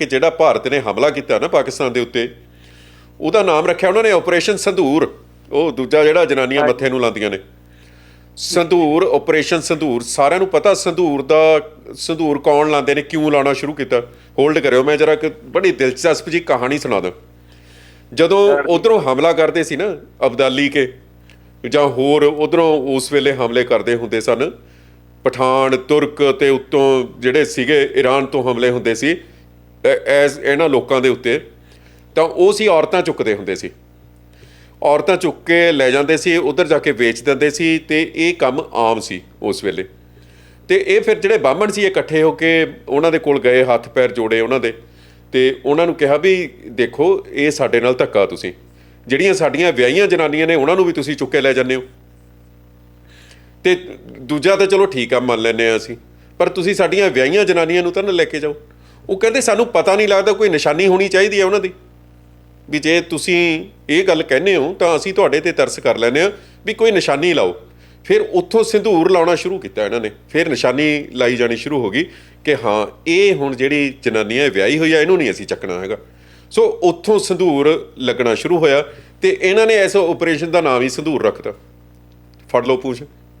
ਕਿ ਜਿਹੜਾ ਭਾਰਤ ਨੇ ਹਮਲਾ ਕੀਤਾ ਨਾ ਪਾਕਿਸਤਾਨ ਦੇ ਉੱਤੇ ਉਹਦਾ ਨਾਮ ਰੱਖਿਆ ਉਹਨਾਂ ਨੇ ਆਪਰੇਸ਼ਨ ਸੰਧੂਰ। ਉਹ ਦੂਜਾ ਜਿਹੜਾ ਜਨਾਨੀਆਂ ਮੱਥੇ ਨੂੰ ਲਾਉਂਦੀਆਂ ਨੇ। ਸੰਧੂਰ ਆਪਰੇਸ਼ਨ ਸੰਧੂਰ ਸਾਰਿਆਂ ਨੂੰ ਪਤਾ ਸੰਧੂਰ ਦਾ ਸੰਧੂਰ ਕੌਣ ਲਾਉਂਦੇ ਨੇ ਕਿਉਂ ਲਾਉਣਾ ਸ਼ੁਰੂ ਕੀਤਾ? ਹੋਲਡ ਕਰਿਓ ਮੈਂ ਜਰਾ ਇੱਕ ਬੜੀ ਦਿਲਚਸਪ ਜੀ ਕਹਾਣੀ ਸੁਣਾ ਦਾਂ। ਜਦੋਂ ਉਧਰੋਂ ਹਮਲਾ ਕਰਦੇ ਸੀ ਨਾ ਅਬਦਾਲੀ ਕੇ ਜਾਂ ਹੋਰ ਉਧਰੋਂ ਉਸ ਵੇਲੇ ਹਮਲੇ ਕਰਦੇ ਹੁੰਦੇ ਸਨ ਪਠਾਨ ਤੁਰਕ ਤੇ ਉੱਤੋਂ ਜਿਹੜੇ ਸੀਗੇ ਈਰਾਨ ਤੋਂ ਹਮਲੇ ਹੁੰਦੇ ਸੀ ਐਜ਼ ਇਹਨਾਂ ਲੋਕਾਂ ਦੇ ਉੱਤੇ, ਤਾਂ ਉਹ ਸੀ ਔਰਤਾਂ ਚੁੱਕਦੇ ਹੁੰਦੇ ਸੀ। ਔਰਤਾਂ ਚੁੱਕ ਕੇ ਲੈ ਜਾਂਦੇ ਸੀ, ਉਧਰ ਜਾ ਕੇ ਵੇਚ ਦਿੰਦੇ ਸੀ ਤੇ ਇਹ ਕੰਮ ਆਮ ਸੀ ਉਸ ਵੇਲੇ। ਤੇ ਇਹ ਫਿਰ ਜਿਹੜੇ ਬਾਹਮਣ ਸੀ ਇਕੱਠੇ ਹੋ ਕੇ ਉਹਨਾਂ ਦੇ ਕੋਲ ਗਏ, ਹੱਥ ਪੈਰ ਜੋੜੇ ਉਹਨਾਂ ਦੇ। ਤੇ ਉਹਨਾਂ ਨੂੰ ਕਿਹਾ ਵੀ, ਦੇਖੋ, ਇਹ ਸਾਡੇ ਨਾਲ ਧੱਕਾ ਤੁਸੀਂ। ਜਿਹੜੀਆਂ ਸਾਡੀਆਂ ਵਿਆਹੀਆਂ ਜਨਾਨੀਆਂ ਨੇ, ਉਹਨਾਂ ਨੂੰ ਵੀ ਤੁਸੀਂ ਚੁੱਕ ਕੇ ਲੈ ਜਾਂਦੇ ਹੋ। ਤੇ ਦੂਜਾ ਤਾਂ ਚਲੋ ਠੀਕ ਆ, ਮੰਨ ਲੈਨੇ ਆ ਅਸੀਂ। ਪਰ ਤੁਸੀਂ ਸਾਡੀਆਂ ਵਿਆਹੀਆਂ ਜਨਾਨੀਆਂ ਨੂੰ ਤਾਂ ਨਾ ਲੈ ਕੇ ਜਾਓ। ਉਹ ਕਹਿੰਦੇ ਸਾਨੂੰ ਪਤਾ ਨਹੀਂ ਲੱਗਦਾ ਕੋਈ ਨਿਸ਼ਾਨੀ ਹੋਣੀ ਚਾਹੀਦੀ ਹੈ ਉਹਨਾਂ ਦੀ। ਵੀ ਜੇ ਤੁਸੀਂ ਇਹ ਗੱਲ ਕਹਿੰਦੇ ਹੋ ਤਾਂ ਅਸੀਂ ਤੁਹਾਡੇ ਤੇ ਤਰਸ ਕਰ ਲੈਨੇ ਆ ਵੀ ਕੋਈ ਨਿਸ਼ਾਨੀ ਲਾਓ। ਫਿਰ ਉੱਥੋਂ ਸਿੰਧੂਰ ਲਾਉਣਾ ਸ਼ੁਰੂ ਕੀਤਾ ਇਹਨਾਂ ਨੇ। ਫਿਰ ਨਿਸ਼ਾਨੀ ਲਾਈ ਜਾਣੀ ਸ਼ੁਰੂ ਹੋ ਗਈ ਕਿ ਹਾਂ, ਇਹ ਹੁਣ ਜਿਹੜੀ ਜਨਾਨੀ ਹੈ ਵਿਆਹੀ ਹੋਈ ਆ, ਇਹਨੂੰ ਨਹੀਂ ਅਸੀਂ ਚੱਕਣਾ ਹੈਗਾ। ਸੋ ਉੱਥੋਂ ਸਿੰਧੂਰ ਲੱਗਣਾ ਸ਼ੁਰੂ ਹੋਇਆ ਤੇ ਇਹਨਾਂ ਨੇ ਇਸ ਆਪਰੇਸ਼ਨ ਦਾ ਨਾਮ ਹੀ ਸਿੰਧੂਰ ਰੱਖਤਾ। ਫੜ ਲਓ ਪੂਛ।